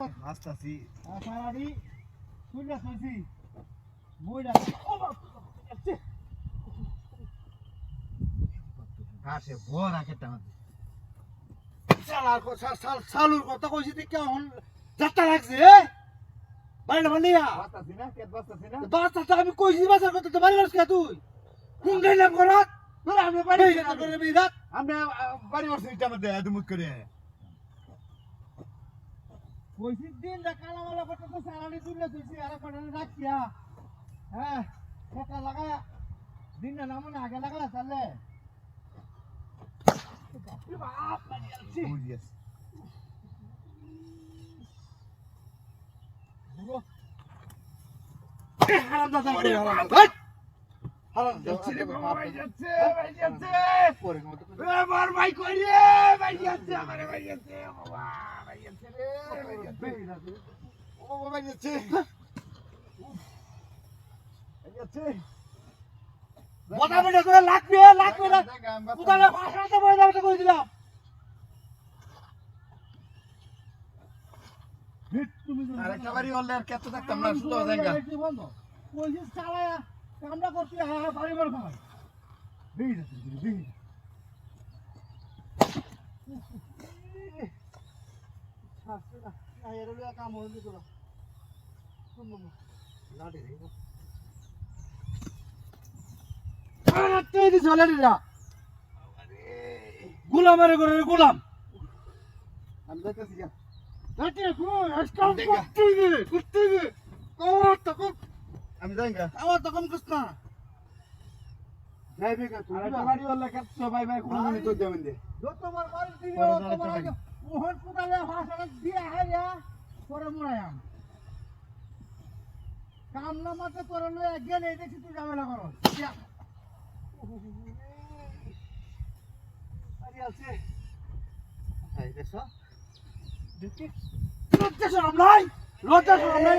আসতাছি সারাদি শুনলে শুনছি বইটা ঘাসে ভর আকেটা আমাদের শালার কথা শালুর কথা কইছি তুই কেমন? যাত্রা লাগছে বাইরে বানিয়া বাস্তাছি না কেট বাস্তাছি না। বাচ্চা তো আমি কইছি বাচ্চার কথা তো বাড়ি বাস কে তুই? কোন করাত আমরা বাড়ি বাড়ি করে বিরাট আমরা বাড়ি বসে ইটা মধ্যে দুমুত করে। কইছি দিন না কালা মালা কথা তো সারাদি তুললে তুইছি আর পাঠানে রাখিয়া হ্যাঁ। কথা লাগা দিন না নামনে আগে লাগা আছে হারাম দাদা লাগবে লাগবে না দিলাম তুমি বাড়ি হলে আর কত থাকতাম না শুধু জায়গা বন্ধ চালায়া কামটা করতে হ্যাঁ হ্যাঁ বাড়ি বাড়ি খাওয়াই বেই যাচ্ছে বেই কাম হয়ে দিল লাঠি রে চলে দিলা গোলামের করে গোলাম। আমি যাইতেছি। করতে করতে আমার আমি যাই গা। আমার তখন কস না। যাইবে কা তুই বাড়ি হলে কত ভাই ভাই কোনো দিনই তো দেবেন দে। তোমার বাড়ি যারা তোমার একটা মোহন পুতালে ভাষা দিয়ে হাইয়া পরে মোড়ায়াম কামলা মাতে তোর লয়ে গেলে দেখি তুই ঝামেলা করো। আরে আছে। এই দেখছ দেখি লজ্জা শরম নাই? লজ্জা শরম নাই